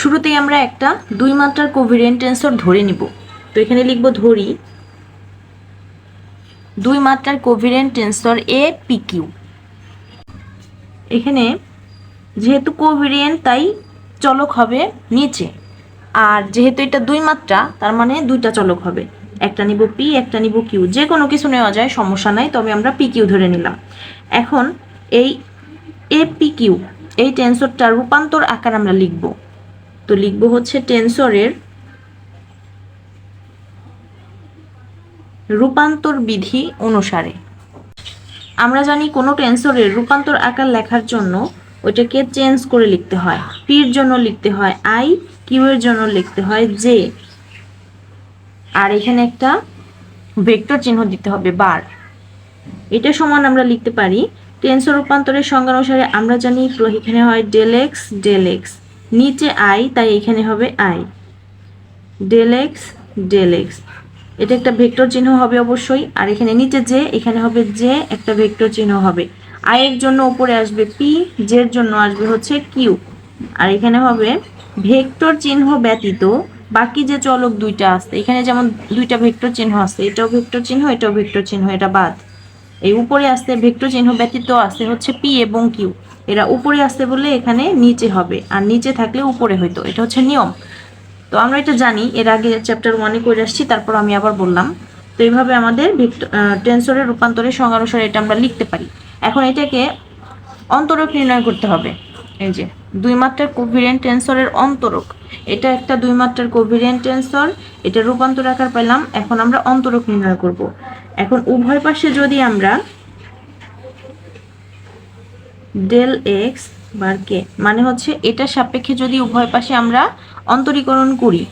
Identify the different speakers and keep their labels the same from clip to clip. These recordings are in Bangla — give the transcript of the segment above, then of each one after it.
Speaker 1: শুরুতেই আমরা একটা দুই মাত্রার কোভিরিয়েন্ট টেন্সর ধরে নিব। তো এখানে লিখব ধরি দুই মাত্রার covariant tensor A P Q এখানে যেহেতু কোভিরিয়েন্ট তাই চলক হবে নিচে। আর যেহেতু এটা দুই মাত্রা, তার মানে দুইটা চলক হবে। একটা নিব পি একটা নিব কিউ যে কোনো কিছু নেওয়া যায়, সমস্যা নাই, তবে আমরা পি কিউ ধরে নিলাম। এখন এই এ পি কিউ এই টেন্সরটা রূপান্তর আকার আমরা লিখব। তো লিখব হচ্ছে টেন্সরের রূপান্তর বিধি অনুসারে। আমরা জানি কোনো টেন্সরের রূপান্তর আকার লেখার জন্য ওইটাকে চেঞ্জ করে লিখতে হয়। পির জন্য লিখতে হয় আই, কিউ এর জন্য লিখতে হয় জে। আর এখানে একটা ভেক্টর চিহ্ন দিতে হবে বার। এটা সমান আমরা লিখতে পারি। টেন্সর রূপান্তরের সংজ্ঞা অনুসারে আমরা জানি এখানে হয় ডেলেক্স ডেলেক্স নিচে আই, তাই এখানে হবে i. Del x del x এটা একটা ভেক্টর চিহ্ন হবে অবশ্যই। আর এখানে নিচে যে, এখানে হবে যে, একটা ভেক্টর চিহ্ন হবে। আই এর জন্য উপরে আসবে পি জের জন্য আসবে হচ্ছে কিউ আর এখানে হবে ভেক্টর চিহ্ন ব্যতীত বাকি যে চলক দুইটা আছে, এখানে যেমন দুইটা ভেক্টর চিহ্ন আছে, এটাও ভেক্টর চিহ্ন, এটাও ভেক্টর চিহ্ন, এটা বাদ। এই উপরে আসতে ভেক্টর চিহ্ন ব্যতীত আছে হচ্ছে পি এবং কিউ এরা উপরে আসতে বলে এখানে নিচে হবে, আর নিচে থাকলে উপরে হইতো, এটা হচ্ছে নিয়ম। তো আমরা এটা জানি, এর আগে চ্যাপ্টার ওয়ানে করে আসছি, তারপর আমি আবার বললাম। তো এইভাবে আমাদের টেন্সরের রূপান্তরের সংজ্ঞা এটা আমরা লিখতে পারি। এখন এটাকে অন্তরক নির্ণয় করতে হবে। এই যে, দুই মাত্রার কোভিরিয়েন্ট টেন্সরের অন্তরক। এটা একটা দুই মাত্রার কোভিরিয়েন্ট টেন্সর এটা রূপান্তর আকার পেলাম এখন আমরা অন্তরক নির্ণয় করব। এখন উভয় পাশে যদি আমরা ডেল এক্স বার কে মানে হচ্ছে এটার সাপেক্ষে যদি উভয় পাশে আমরা অন্তরীকরণ করি,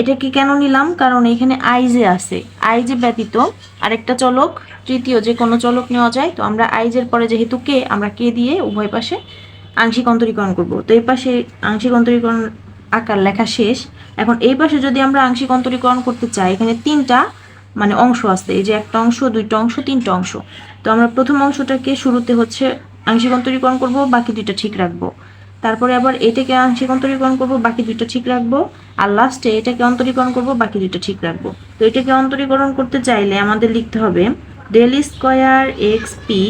Speaker 1: এটাকে কেন নিলাম? কারণ এখানে আই যে আছে আই যে ব্যতীত আরেকটা চলক, তৃতীয় যে কোনো চলক নেওয়া যায়, তো আমরা আইজের পরে যেহেতু কে আমরা কে দিয়ে উভয় পাশে আংশিক অন্তরীকরণ করব। তো এই পাশে আংশিক অন্তরীকরণ আকার লেখা শেষ। এখন এই পাশে যদি আমরা আংশিক অন্তরীকরণ করতে চাই, এখানে তিনটা মানে অংশ আছে, এই যে একটা অংশ, দুইটা অংশ, তিনটা অংশ। তো আমরা প্রথম অংশটাকে শুরুতে হচ্ছে আংশিক অন্তরীকরণ করব, বাকি দুইটা ঠিক রাখব। তারপরে আবার এটাকে আংশিক অন্তরীকরণ করব, বাকি দুইটা ঠিক রাখব। আর লাস্টে এটাকে অন্তরীকরণ করব, বাকি দুইটা ঠিক রাখব। তো এটাকে অন্তরীকরণ করতে চাইলে আমাদের লিখতে হবে del square x p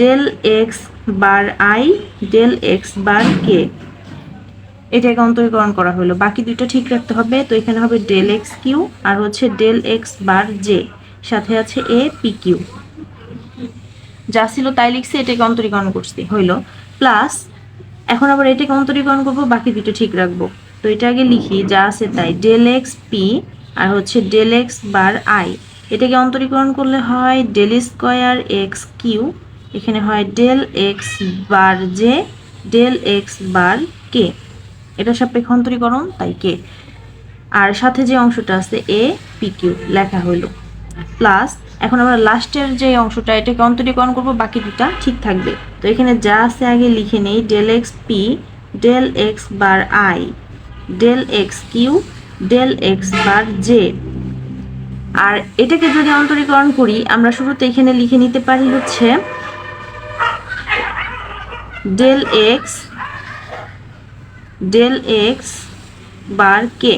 Speaker 1: del x bar i del x bar কে এটাকে অন্তরীকরণ করা হলো। বাকি দুটো ঠিক রাখতে হবে। তো এখানে হবে ডেল এক্স কিউ আর হচ্ছে ডেল এক্স বার জে সাথে আছে এ পি কিউ যা ছিল তাই লিখছি, এটাকে অন্তরীকরণ করছি, হইল। প্লাস এখন আবার এটাকে অন্তরীকরণ করব, বাকি দুটো ঠিক রাখব। তো এটা আগে লিখি, যা আছে তাই। ডেল এক্স পি আর হচ্ছে ডেল এক্স বার আই এটাকে অন্তরীকরণ করলে হয় ডেল স্কোয়ার এক্স কিউ এখানে হয় del x bar j del x bar কে এটা সাপেক্ষে অন্তরীকরণ, তাই কে আর সাথে যে অংশটা আছে এ পি কিউ লেখা হইল। প্লাস এখন আমরা লাস্টের যে অংশটা, এটাকে অন্তরীকরণ করব, বাকি দুটা ঠিক থাকবে। তো এখানে যা আছে আগে লিখে নেই del x p del x bar i del x q del x bar j আর এটাকে যদি অন্তরীকরণ করি, আমরা শুরুতে এখানে লিখে নিতে পারি হচ্ছে del x del x bar কে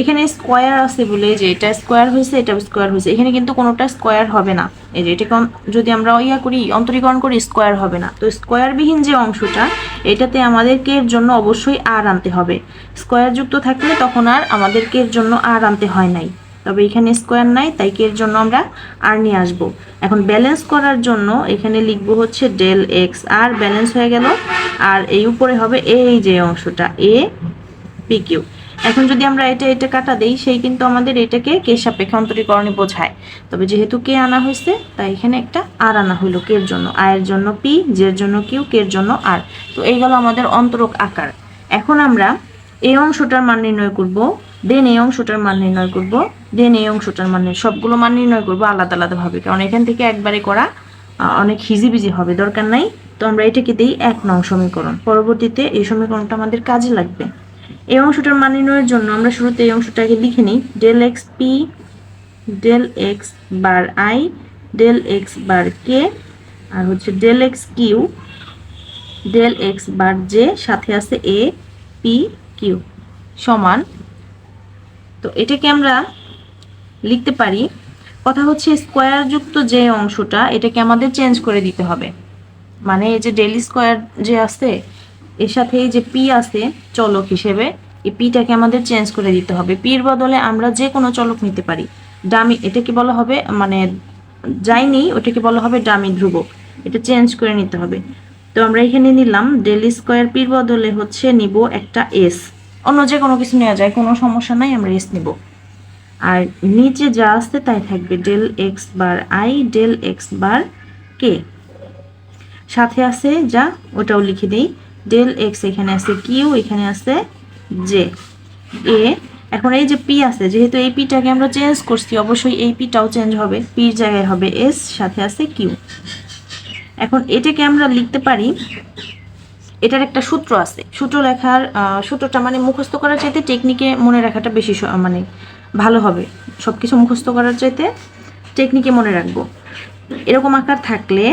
Speaker 1: এখানে স্কোয়ার আছে বলে যে এটা স্কোয়ার হয়েছে এটা স্কোয়ার হয়েছে। এখানে কিন্তু কোনোটা স্কোয়ার হবে না। এই যে এটা যদি আমরা ইয়া করি, অন্তরীকরণ করি, স্কোয়ার হবে না। তো স্কোয়ারবিহীন যে অংশটা, এটাতে আমাদেরকে এর জন্য অবশ্যই আর আনতে হবে। স্কোয়ার যুক্ত থাকলে তখন আর আমাদেরকে এর জন্য আর আনতে হয় নাই। তবে এখানে স্কোয়ার নাই, তাই কে এর জন্য আমরা আর নিয়ে আসব। এখন ব্যালেন্স করার জন্য এখানে লিখব হচ্ছে ডেল এক্স আর ব্যালেন্স হয়ে গেল। আর এই উপরে হবে এই যে অংশটা এ পি কিউ এখন যদি আমরা এটা এটা কাটা দেই, সেই কিন্তু আমাদের এটাকে কে সাপেক্ষে অন্তরীকরণে বোঝায়। তবে যেহেতু কে আনা হয়েছে, তাই এখানে একটা আর আনা হইল কের জন্য? আয়ের জন্য পি জের জন্য কিউ কের জন্য আর। তো এই গেল আমাদের অন্তরক আকার। এখন আমরা এই অংশটার মান নির্ণয় করব, দেন এই অংশটার মান নির্ণয় করব, দেন এই অংশটার মান সবগুলো মান নির্ণয় করব আলাদা আলাদা ভাবে, কারণ এখান থেকে একবারে করা অনেক হিজিবিজি হবে, দরকার নাই। তো আমরা এটাকে দিই এক নং সমীকরণ। পরবর্তীতে এই সমীকরণটা আমাদের কাজে লাগবে। এই অংশটার মান নির্ণয়ের জন্য আমরা শুরুতে এই অংশটাকে লিখে নিই। Del x p del x bar i del x bar k আর হচ্ছে del x q del x bar j সাথে আছে এ পি কিউ সমান। তো এটাকে আমরা লিখতে পারি, কথা হচ্ছে স্কোয়ার যুক্ত যে অংশটা, এটাকে আমাদের চেঞ্জ করে দিতে হবে। মানে এই যে ডেলি স্কোয়ার যে আছে এর সাথে যে পি আছে, চলক হিসেবে, এই পিটাকে আমাদের চেঞ্জ করে দিতে হবে। পির বদলে আমরা যে কোনো চলক নিতে পারি। ডামি, এটাকে বলা হবে মানে যাই নেই ওটাকে বলা হবে ডামি ধ্রুবক। এটা চেঞ্জ করে নিতে হবে। তো আমরা এখানে নিলাম ডেলি স্কোয়ার পির বদলে হচ্ছে নিব একটা এস অন্য যে কোনো কিছু নেওয়া যায়, কোনো সমস্যা নাই, আমরা এস নিব। আর নিচে যা আসছে তাই থাকবে del x bar i del x bar k সাথে আছে যা, ওটাও লিখে দিই। ডেল এক্স এখানে আছে কিউ এখানে আছে জে এ, এখন এই যে পি আছে, যেহেতু এই পিটাকে আমরা চেঞ্জ করছি, অবশ্যই এই পিটাও চেঞ্জ হবে পির জায়গায় হবে এস সাথে আছে কিউ এখন এটাকে আমরা লিখতে পারি, এটার একটা সূত্র আছে, সূত্র লেখার সূত্রটা মানে মুখস্থ করার চাইতে টেকনিকে মনে রাখাটা বেশি মানে ভালো হবে সব কিছু মুখস্থ করার চাইতে টেকনিকে মনে রাখব। এরকম আকার থাকলে,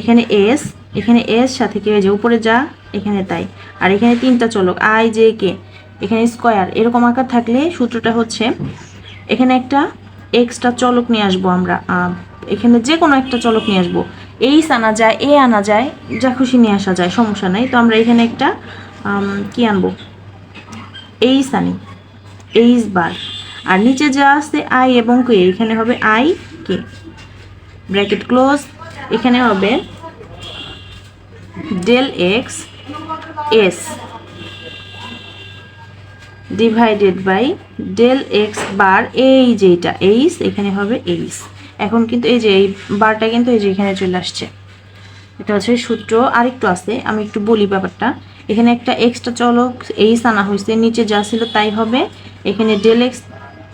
Speaker 1: এখানে এস এখানে এস সাথে কি হয়ে যায়, উপরে যা এখানে তাই। আর এখানে তিনটা চলক, আই, জে, কে। এখানে স্কোয়ার, এরকম আকার থাকলে সূত্রটা হচ্ছে, এখানে একটা এক্সট্রা চলক নিয়ে আসব আমরা এখানে যে কোনো একটা চলক নিয়ে আসব। এইস আনা যায় এ আনা যায়, যা খুশি নিয়ে আসা যায়, সমস্যা নেই। তো আমরা এখানে একটা কি আনব? এইস আনি এইস বার আর নিচে যা আছে আই এবং কে এখানে হবে আই কে ব্র্যাকেট ক্লোজ এখানে হবে del x s divided by del x bar এই যে এটা এইস এখানে হবে এইস এখন কিন্তু এই যে এই বারটা কিন্তু এই যে এখানে চলে আসছে। এটা হচ্ছে সূত্র আরেকটু আছে, আমি একটু বলি ব্যাপারটা। এখানে একটা এক্সট্রা চলক এইস আনা হয়েছে, নিচে যা ছিল তাই হবে। এখানে ডেল এক্স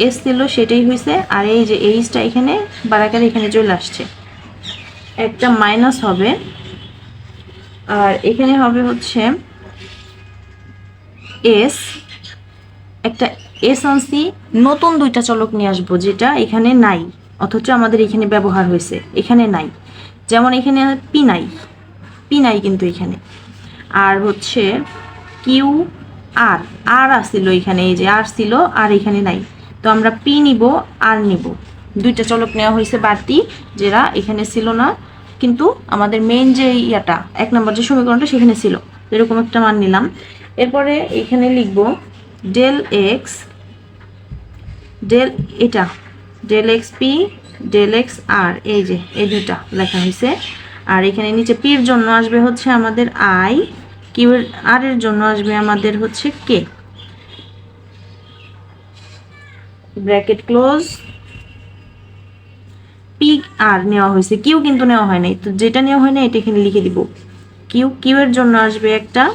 Speaker 1: এস ছিল, সেটাই হয়েছে, আর এই যে এইসটা এখানে, বারাকার এখানে চলে আসছে। একটা মাইনাস হবে আর এখানে হবে হচ্ছে এস একটা এস আনসি নতুন দুইটা চলক নিয়ে আসব যেটা এখানে নাই, অথচ আমাদের এখানে ব্যবহার হয়েছে, এখানে নাই। যেমন এখানে পি নাই পি নাই কিন্তু এখানে। আর হচ্ছে কিউ আর আর আসছিল এখানে, এই যে আর ছিল, আর এখানে নাই। তো আমরা পি নিব আর নিব। দুইটা চলক নেওয়া হয়েছে বাড়তি, যেটা এখানে ছিল না। কিন্তু আমাদের মেইন যে ইয়াটা, এক নম্বর যে সমীকরণটা সেখানে ছিল, এরকম একটা মান নিলাম। এরপরে এখানে লিখব ডেল এক্স ডেল এটা del x p del x r এই যে, এই দুইটা লেখা হয়েছে। আর এখানে নিচে পির জন্য আসবে হচ্ছে আমাদের আই কিউ আর এর জন্য আসবে আমাদের হচ্ছে k bracket close p r নেওয়া হয়েছে। কিউ কিন্তু নেওয়া হয় নাই। তো যেটা নেওয়া হয় না এটা এখানে লিখে দিব। কিউ কিউ এর জন্য আসবে একটা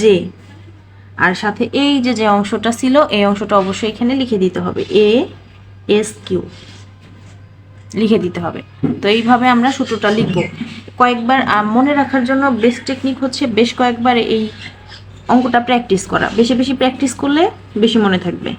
Speaker 1: জে। আর সাথে এই যে যে অংশটা ছিল, এই অংশটা অবশ্যই এখানে লিখে দিতে হবে। A, s, q. লিখে দিতে হবে। তো এইভাবে আমরা সূত্রটা লিখব। কয়েকবার মনে রাখার জন্য বেস্ট টেকনিক হচ্ছে বেশ কয়েকবার এই অঙ্কটা প্র্যাকটিস করা। বেশি বেশি প্র্যাকটিস করলে বেশি মনে থাকবে।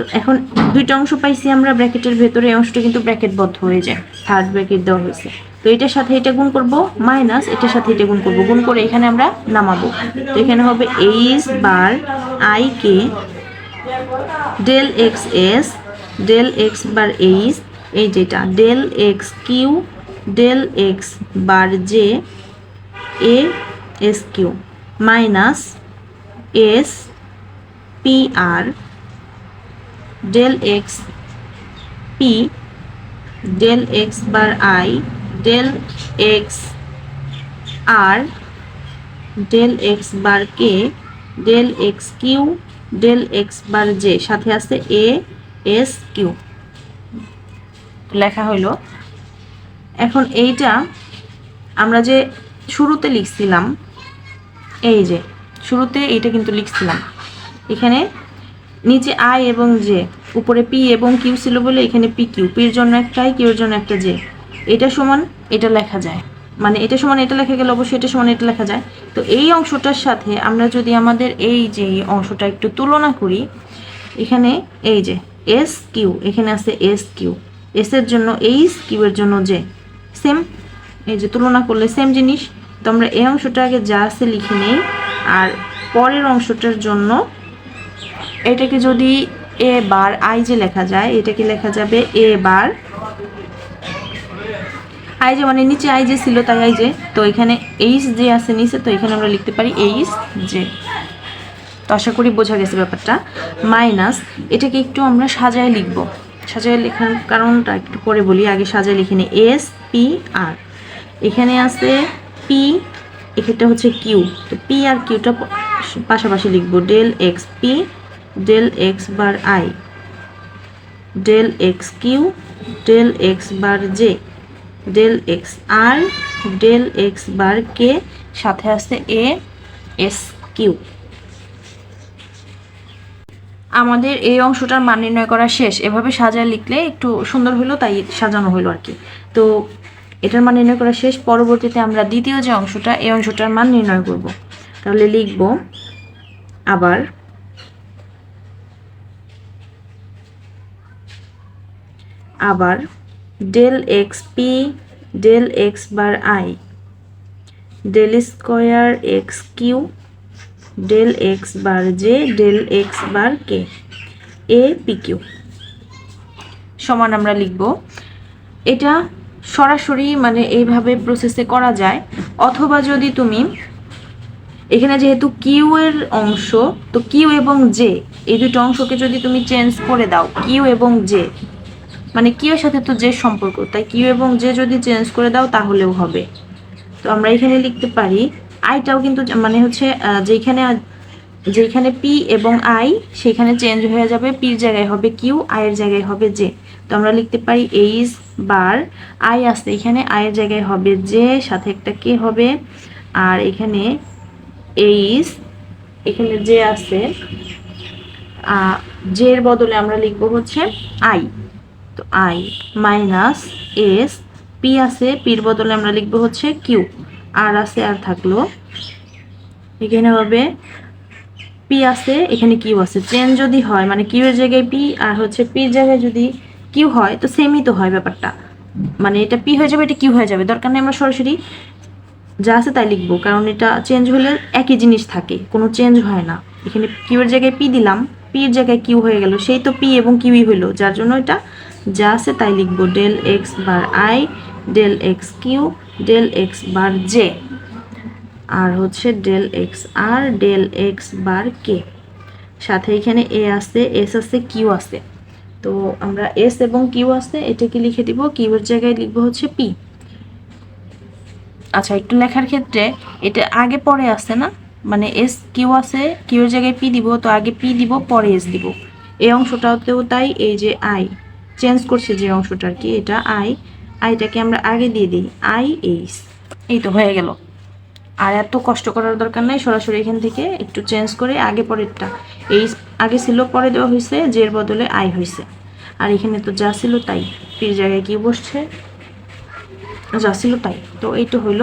Speaker 1: তো এখন দুইটা অংশ পাইছি আমরা ব্র্যাকেটের ভেতরে, এই অংশটা কিন্তু ব্র্যাকেটবদ্ধ হয়ে যায়। থার্ড ব্র্যাকেট দেওয়া হয়েছে। তো এটার সাথে এটা গুণ করব মাইনাস এটার সাথে এটা গুণ করব। গুণ করে এখানে আমরা নামাবো। তো এখানে হবে h bar i k del x s del x bar h এই যেটা del x q del x bar j A s q minus s p r del x p del x bar i del x r del x bar k del x q del x bar j সাথে আছে এ এস কিউ লেখা হইল। এখন এইটা আমরা যে শুরুতে লিখছিলাম, এই যে, শুরুতে এইটা কিন্তু লিখছিলাম। এখানে নিচে আই এবং জে। উপরে পি এবং কিউ ছিল বলে এখানে পি কিউ। পির জন্য একটা আই কিউর জন্য একটা জে। এটা সমান, এটা লেখা যায়। মানে এটা সমান, এটা লেখা গেলে অবশ্যই এটা সমান, এটা লেখা যায়। তো এই অংশটার সাথে আমরা যদি আমাদের এই যে অংশটা একটু তুলনা করি, এখানে এই যে এস কিউ, এখানে আছে এস কিউ। এস এর জন্য এইচ, কিউ এর জন্য জে। সেম, এই যে তুলনা করলে সেম জিনিস। তো আমরা এই অংশটা আগে যা আছে লিখে নেই। আর পরের অংশটার জন্য এটাকে যদি এ বার আই যে লেখা যায় এটাকে লেখা যাবে? এ বার আই যে মানে নিচে আই যে ছিল, তাই আই যে। তো এখানে এইচ যে আছে নিচে, তো এখানে আমরা লিখতে পারি এইচ যে তো আশা করি বোঝা গেছে ব্যাপারটা। মাইনাস, এটাকে একটু আমরা সাজায় লিখব। সাজায় লেখার কারণটা একটু পরে বলি। আগে সাজায় লিখে নিই এস পি আর এখানে আছে পি এখানটা হচ্ছে কিউ তো পি আর কিউটা পাশাপাশি লিখব। Del x p del x bar i del x q del x bar j del x r del x bar k সাথে আছে এ এস কিউ আমাদের এই অংশটার মান নির্ণয় করা শেষ। এভাবে সাজায় লিখলে একটু সুন্দর হলো, তাই সাজানো হলো আর কি। তো এটার মান নির্ণয় করা শেষ। পরবর্তীতে আমরা দ্বিতীয় যে অংশটা, এই অংশটার মান নির্ণয় করব। তাহলে লিখব আবার আবার del x p, del x bar i, del square x q, del x bar j, del x bar k, A p q. সমান আমরা লিখব। এটা সরাসরি মানে এইভাবে প্রসেসে করা যায়। অথবা যদি তুমি এখানে যেহেতু কিউ এর অংশ, তো কিউ এবং জে, এই দুটো অংশকে যদি তুমি চেঞ্জ করে দাও, কিউ এবং জে মানে কিউ এর সাথে তো যে সম্পর্ক, তাই কিউ এবং যে যদি চেঞ্জ করে দাও তাহলেও হবে। তো আমরা এখানে লিখতে পারি আইটাও কিন্তু মানে হচ্ছে যেখানে যেখানে পি এবং আই সেখানে চেঞ্জ হয়ে যাবে পির জায়গায় হবে কিউ আয়ের জায়গায় হবে জে তো আমরা লিখতে পারি এইচ বার আই আসছে এখানে আয়ের জায়গায় হবে জে সাথে একটা কে হবে, আর এখানে এইচ এখানে যে আছে জের বদলে আমরা লিখব হচ্ছে আই তো আই মাইনাস এস পি আছে পির বদলে আমরা লিখব হচ্ছে কিউ আর আছে আর থাকল। এখানে হবে পি আছে, এখানে কিউ আছে। চেঞ্জ যদি হয় মানে কিউ এর জায়গায় পি আর হচ্ছে পির জায়গায় যদি কিউ হয়, তো সেমই তো হয় ব্যাপারটা। মানে এটা পি হয়ে যাবে, এটা কিউ হয়ে যাবে। দরকার নেই আমরা সরাসরি যা আছে তাই লিখব, কারণ এটা চেঞ্জ হলে একই জিনিস থাকে, কোনো চেঞ্জ হয় না। এখানে কিউ এর জায়গায় পি দিলাম পির জায়গায় কিউ হয়ে গেল, সেই তো পি এবং কিউই হইল যার জন্য এটা যা আছে তাই লিখব del x bar i del x q del x bar j আর হচ্ছে del x r del x bar k সাথে এখানে এ আছে এস আছে, কিউ আছে। তো আমরা এস এবং কিউ আছে, এটাকে লিখে দিব কিউ এর জায়গায় লিখব হচ্ছে পি আচ্ছা একটু লেখার ক্ষেত্রে এটা আগে পরে আসছে না? মানে এস কিউ আছে কিউ এর জায়গায় পি দিব, তো আগে পি দিব, পরে এস দিব। এই অংশটাতেও তাই, এই যে আই চেঞ্জ করছে যে অংশটা আর কি, এটা আই আইটাকে আমরা আগে দিয়ে দিই আই এইস এই তো হয়ে গেল। আর এত কষ্ট করার দরকার নাই, সরাসরি এখান থেকে একটু চেঞ্জ করে আগে পরেরটা। এই আগে ছিল, পরে দেওয়া হয়েছে জের বদলে আই হয়েছে। আর এখানে তো যা ছিল তাই পির জায়গায় কি বসছে? যা ছিল তাই। তো এই তো হইল।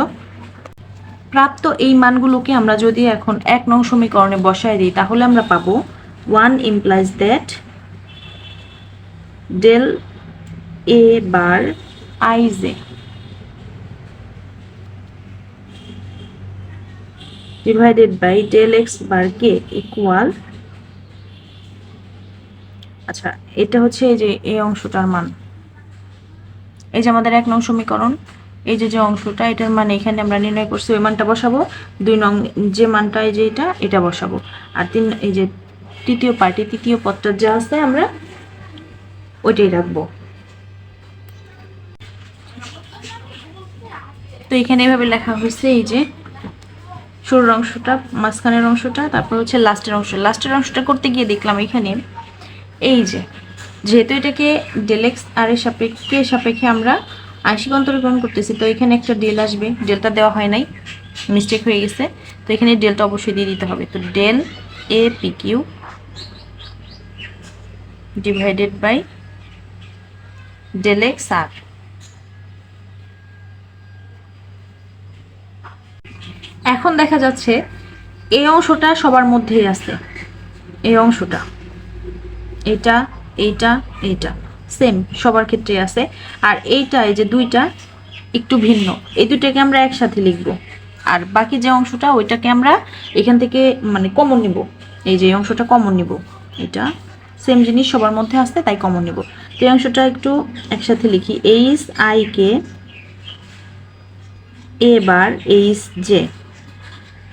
Speaker 1: প্রাপ্ত এই মানগুলোকে আমরা যদি এখন এক নং সমীকরণে বসায় দিই, তাহলে আমরা পাবো one implies that del A bar i j. divided by del x bar k equal আচ্ছা এটা হচ্ছে এই যে এই অংশটার মান। এই যে আমাদের এক নং সমীকরণ, এই যে যে অংশটা, এটার মানে এখানে আমরা নির্ণয় করছি ওই মানটা বসাবো, দুই নং যে মানটা, এই যে এটা এটা বসাবো। আর তিন, এই যে তৃতীয় পার্টি তৃতীয় পদটা যা আছে, আমরা ওইটাই রাখব। তো এখানে এভাবে লেখা হয়েছে এই যে, শুরুর অংশটা, মাঝখানের অংশটা, তারপর হচ্ছে লাস্টের অংশ। লাস্টের অংশটা করতে গিয়ে দেখলাম এখানে, এই যে, যেহেতু এটাকে ডেলেক্স আর এর সাপেক্ষে সাপেক্ষে আমরা আংশিক অন্তরীকরণ করতেছি, তো এখানে একটা ডেল আসবে ডেলটা দেওয়া হয় নাই মিস্টেক হয়ে গেছে, তো এখানে ডেলটা অবশ্যই দিয়ে দিতে হবে। তো del A p q divided by del x r এখন দেখা যাচ্ছে এই অংশটা সবার মধ্যেই আছে। এই অংশটা। এটা, এইটা এইটা। সেম সবার ক্ষেত্রে আছে। আর এইটা, এই যে দুইটা, একটু ভিন্ন। এই দুইটাকে আমরা একসাথে লিখব। আর বাকি যে অংশটা, ওইটাকে আমরা এখান থেকে মানে কমন নিব। এই যে অংশটা কমন নিব। এটা সেম জিনিস সবার মধ্যে আসতে তাই কমন নিব। এই অংশটা একটু একসাথে লিখি। H i k A bar h j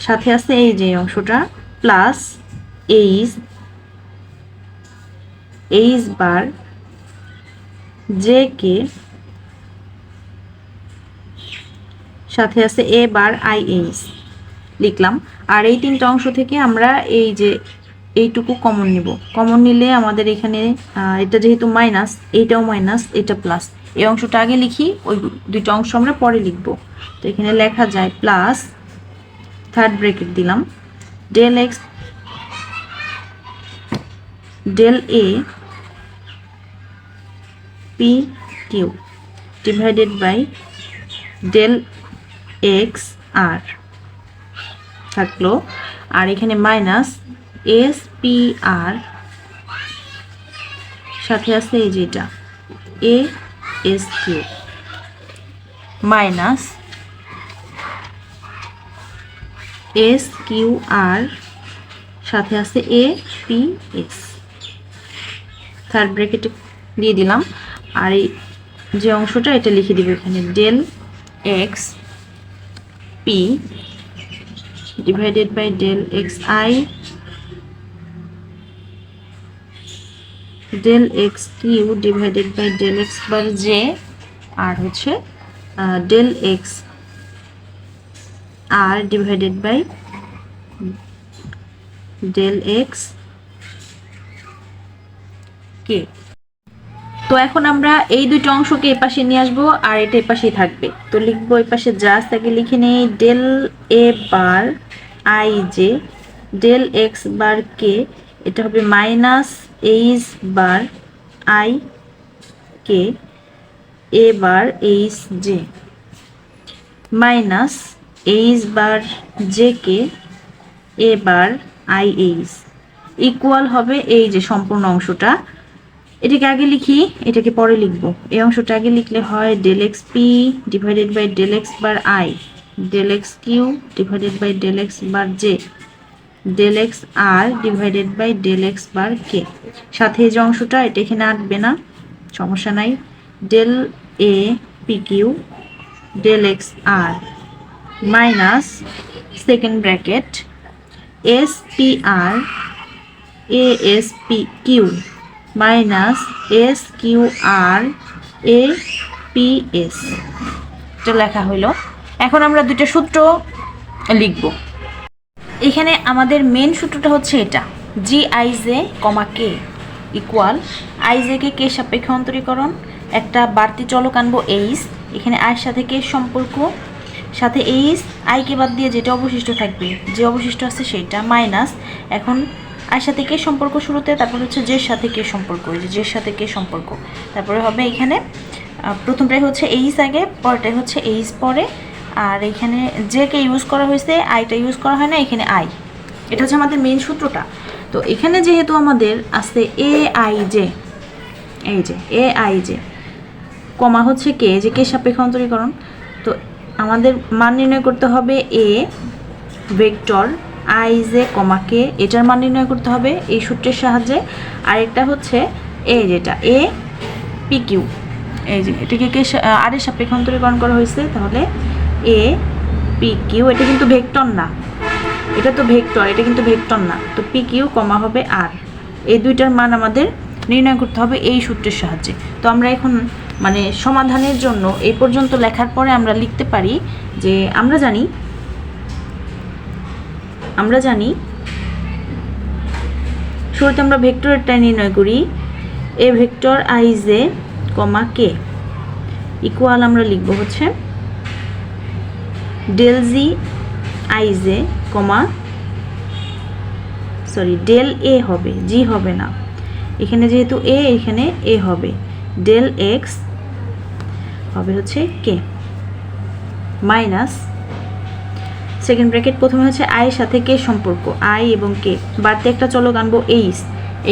Speaker 1: সাথে আছে এই যে অংশটা plus h h bar j k সাথে আছে এ বার আই এইচ লিখলাম। আর এই তিনটা অংশ থেকে আমরা এই যে এইটুকু কমন নিব। কমন নিলে আমাদের এখানে এটা যেহেতু মাইনাস এইটাও মাইনাস এটা প্লাস এই অংশটা আগে লিখি, ওই দুইটা অংশ আমরা পরে লিখব। তো এখানে লেখা যায় প্লাস থার্ড ব্রেকেট দিলাম। Del x del A p q divided by del x r থাকল। আর এখানে মাইনাস এস পি আর সাথে আছে এই যেটা A s q minus s q r সাথে আছে এ পি এস থার্ড ব্র্যাকেটে দিয়ে দিলাম। আর যে অংশটা, এটা লিখে দিব এখানে। Del x p divided by del xi del x q divided by del x bar j আর হচ্ছে del x r divided by del x k তো এখন আমরা এই দুটো অংশকে এই পাশে নিয়ে আসব আর এটা এই পাশেই থাকবে। তো লিখব এই পাশে জাস্ট আগে লিখে নেই del A bar i j del x bar k এটা হবে minus h bar i k A bar h j minus h bar j k A bar i h equal হবে এই যে সম্পূর্ণ অংশটা। এটাকে আগে লিখি, এটাকে পরে লিখব। এই অংশটা আগে লিখলে হয় del x p divided by del x bar i del x q divided by del x bar j del x r divided by del x bar k সাথে যে অংশটা, এটা এখানে আঁটবে না, সমস্যা নাই। Del A p q del x r minus second bracket s p r A s p q minus s q r A p s এটা লেখা হইল। এখন আমরা দুইটা সূত্র লিখব। এখানে আমাদের মেন সূত্রটা হচ্ছে এটা। G i j comma k equal i j k সাপেক্ষে অন্তরীকরণ। একটা বাড়তি চলক আনব এইস এখানে আয়ের সাথে কে সম্পর্ক। সাথে এইস আইকে বাদ দিয়ে যেটা অবশিষ্ট থাকবে, যে অবশিষ্ট আছে সেটা মাইনাস এখন আর সাথে কে সম্পর্ক শুরুতে, তারপর হচ্ছে জের সাথে কে সম্পর্ক যে জের সাথে কে সম্পর্ক। তারপরে হবে এখানে প্রথমটাই হচ্ছে এইস আগে পরটাই হচ্ছে এইস পরে। আর এখানে কে ইউজ করা হয়েছে আইটা ইউজ করা হয় না, এখানে আই এটা হচ্ছে আমাদের মেন সূত্রটা। তো এখানে যেহেতু আমাদের আছে এ আই জে এই যে এ আই জে কমা হচ্ছে কে, যে কে সাপেক্ষ অন্তরীকরণ, তো আমাদের মান নির্ণয় করতে হবে A vector i j comma k, এটার মান নির্ণয় করতে হবে এই সূত্রের সাহায্যে। আর একটা হচ্ছে এ যেটা এ পি কিউ এই যে এটাকে কে আর এর সাপেক্ষে অন্তরীকরণ করা হয়েছে, তাহলে এ পি কিউ এটা কিন্তু ভেক্টর না। এটা তো ভেক্টর, এটা কিন্তু ভেক্টর না। তো পি কিউ কমা হবে আর এই দুইটার মান আমাদের নির্ণয় করতে হবে এই সূত্রের সাহায্যে। তো আমরা এখন মানে সমাধানের জন্য এই পর্যন্ত লেখার পরে আমরা লিখতে পারি যে আমরা জানি আমরা জানি শুরুতে আমরা ভেক্টরটা নির্ণয় করি A vector i j comma k equal আমরা লিখব হচ্ছে del g comma sorry del A হবে জি হবে না। এখানে যেহেতু এ এখানে এ হবে। ডেল এক্স হবে হচ্ছে কে মাইনাস সেকেন্ড ব্র্যাকেট প্রথমে হচ্ছে আই এর সাথে কে সম্পর্ক আই এবং কে বাড়তি একটা চলক আনব এইস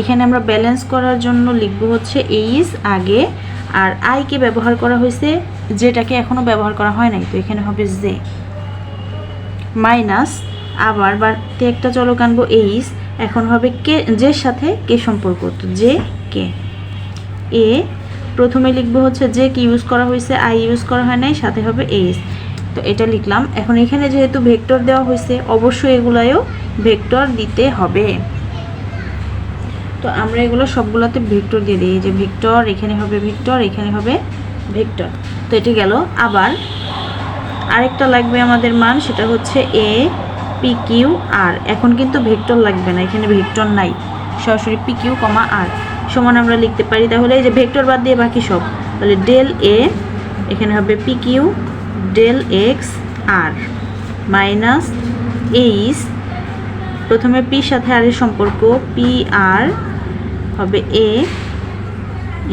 Speaker 1: এখানে আমরা ব্যালেন্স করার জন্য লিখব হচ্ছে এইস আগে, আর আইকে ব্যবহার করা হয়েছে যেটাকে এখনও ব্যবহার করা হয় নাই, তো এখানে হবে জে মাইনাস আবার বাড়তে একটা চলক আনব এইস এখন হবে কে জের সাথে কে সম্পর্ক, তো জে কে। এ, প্রথমে লিখব হচ্ছে যে কি ইউজ করা হয়েছে আই ইউজ করা হয় নাই, সাথে হবে এইস তো এটা লিখলাম। এখন এখানে যেহেতু ভেক্টর দেওয়া হয়েছে, অবশ্যই এগুলায়ও ভেক্টর দিতে হবে। তো আমরা এগুলো সবগুলোতে ভেক্টর দিয়ে দিই যে ভেক্টর, এখানে হবে ভেক্টর, এখানে হবে ভেক্টর। তো এটি গেল। আবার আরেকটা লাগবে আমাদের মান, সেটা হচ্ছে এ পি কিউ আর এখন কিন্তু ভেক্টর লাগবে না, এখানে ভেক্টর নাই। সরাসরি পি কিউ কমা আর সমান আমরা লিখতে পারি তাহলে এই যে ভেক্টর বাদ দিয়ে বাকি সব। তাহলে ডেল এ এখানে হবে p q del x r minus s প্রথমে পির সাথে আর এর সম্পর্ক পি আর হবে এ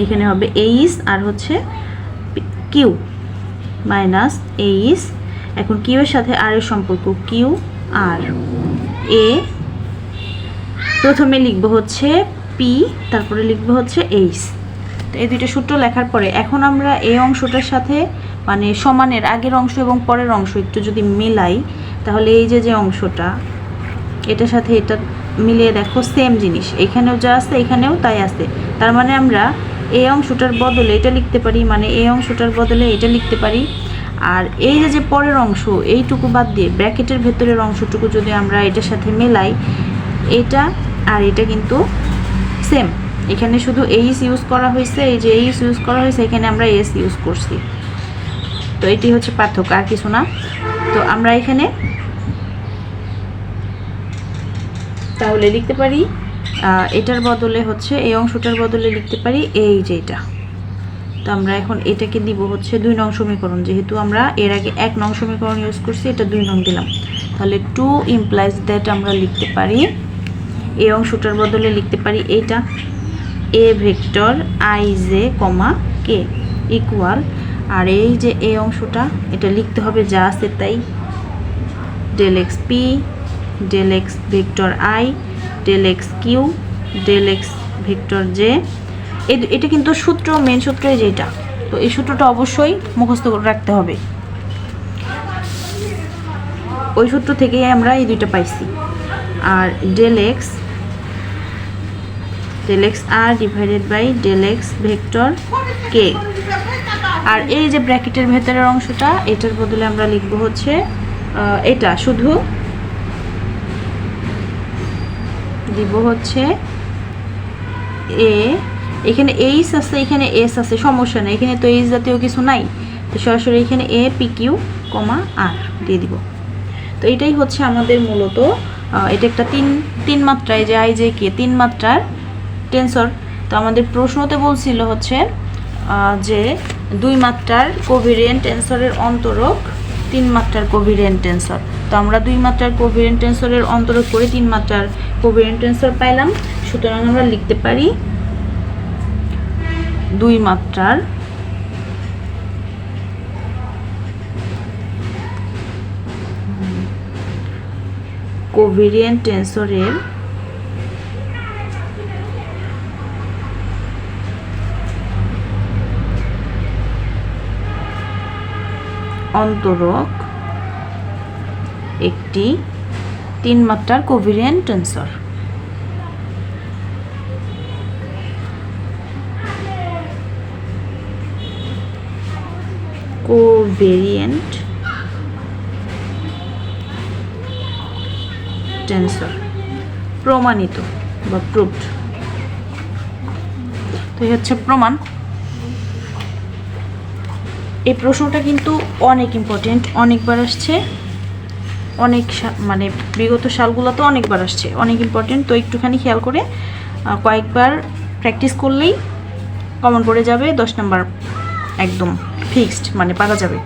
Speaker 1: এখানে হবে এইস আর হচ্ছে কিউ মাইনাস এইস এখন কিউ এর সাথে আর এর সম্পর্ক কিউ আর এ, প্রথমে লিখব হচ্ছে পি, তারপরে লিখব হচ্ছে এইস তো এই দুইটা সূত্র লেখার পরে এখন আমরা এই অংশটার সাথে মানে সমানের আগের অংশ এবং পরের অংশ একটু যদি মেলাই, তাহলে এই যে যে অংশটা, এটার সাথে এটা মিলিয়ে দেখো সেম জিনিস। এখানেও যা আছে, এখানেও তাই আছে। তার মানে আমরা এই অংশটার বদলে এটা লিখতে পারি মানে এই অংশটার বদলে এটা লিখতে পারি। আর এই যে যে পরের অংশ, এইটুকু বাদ দিয়ে ব্র্যাকেটের ভেতরের অংশটুকু যদি আমরা এটার সাথে মেলাই, এটা আর এটা কিন্তু সেম এখানে শুধু এইস ইউজ করা হয়েছে, এই যে এইস ইউজ করা হয়েছে, এখানে আমরা এস ইউজ করছি। তো এটি হচ্ছে পার্থক্য, আর কিছু না। তো আমরা এখানে তাহলে লিখতে পারি এটার বদলে হচ্ছে, এই অংশটার বদলে লিখতে পারি, এই যে এটা। তো আমরা এখন এটাকে দিব হচ্ছে দুই নং সমীকরণ। যেহেতু আমরা এর আগে এক নং সমীকরণ ইউজ করছি, এটা দুই নং দিলাম। তাহলে টু ইমপ্লাইজ দ্যাট আমরা লিখতে পারি এই অংশটার বদলে লিখতে পারি এইটা A vector i j comma k equal আর এই যে এই অংশটা, এটা লিখতে হবে যা আছে তাই। Del x p del x vector i del x q del x vector j এটা কিন্তু সূত্র মেন সূত্রে যেটা। তো এই সূত্রটা অবশ্যই মুখস্থ করে রাখতে হবে। ওই সূত্র থেকেই আমরা এই দুইটা পাইছি। আর del x del x r divided by del x vector k আর এই যে ব্র্যাকেটের ভেতরের অংশটা, এটার বদলে আমরা লিখব হচ্ছে এটা শুধু দিব হচ্ছে এ এখানে এইস আছে, এখানে এস আছে, সমস্যা নেই। এখানে তো এইস জাতীয় কিছু নাই। তো সরাসরি এখানে এ পি কিউ কমা আর দিয়ে দিব। তো এটাই হচ্ছে আমাদের মূলত এটা একটা তিন তিন মাত্রায় যে আই যে কে তিন মাত্রার টেন্সর তো আমাদের প্রশ্নতে বলছিল হচ্ছে যে দুই মাত্রার কোভিরিয়েন্ট টেন্সরের অন্তরক, তিন মাত্রার কোভিরিয়েন্ট টেন্সর তো আমরা দুই মাত্রার কোভিরিয়েন্ট টেন্সরের অন্তরক করে তিন মাত্রার কোভিরিয়েন্ট টেন্সর পাইলাম। সুতরাং আমরা লিখতে পারি দুই মাত্রার। কোভিরিয়েন্ট টেন্সরের অন্তরক একটি তিন মাত্রার কোভিরিয়েন্ট টেন্সর। কোভেরিয়েন্ট টেন্সর প্রমাণিত বা প্রুভড তো এই হচ্ছে প্রমাণ। এই প্রশ্নটা কিন্তু অনেক ইম্পর্টেন্ট অনেকবার আসছে। অনেক মানে বিগত সালগুলোতে অনেকবার আসছে, অনেক ইম্পর্টেন্ট তো একটুখানি খেয়াল করে কয়েকবার প্র্যাকটিস করলেই কমন পড়ে যাবে, দশ নাম্বার একদম। ফিক্সড মানে পারা যাবে।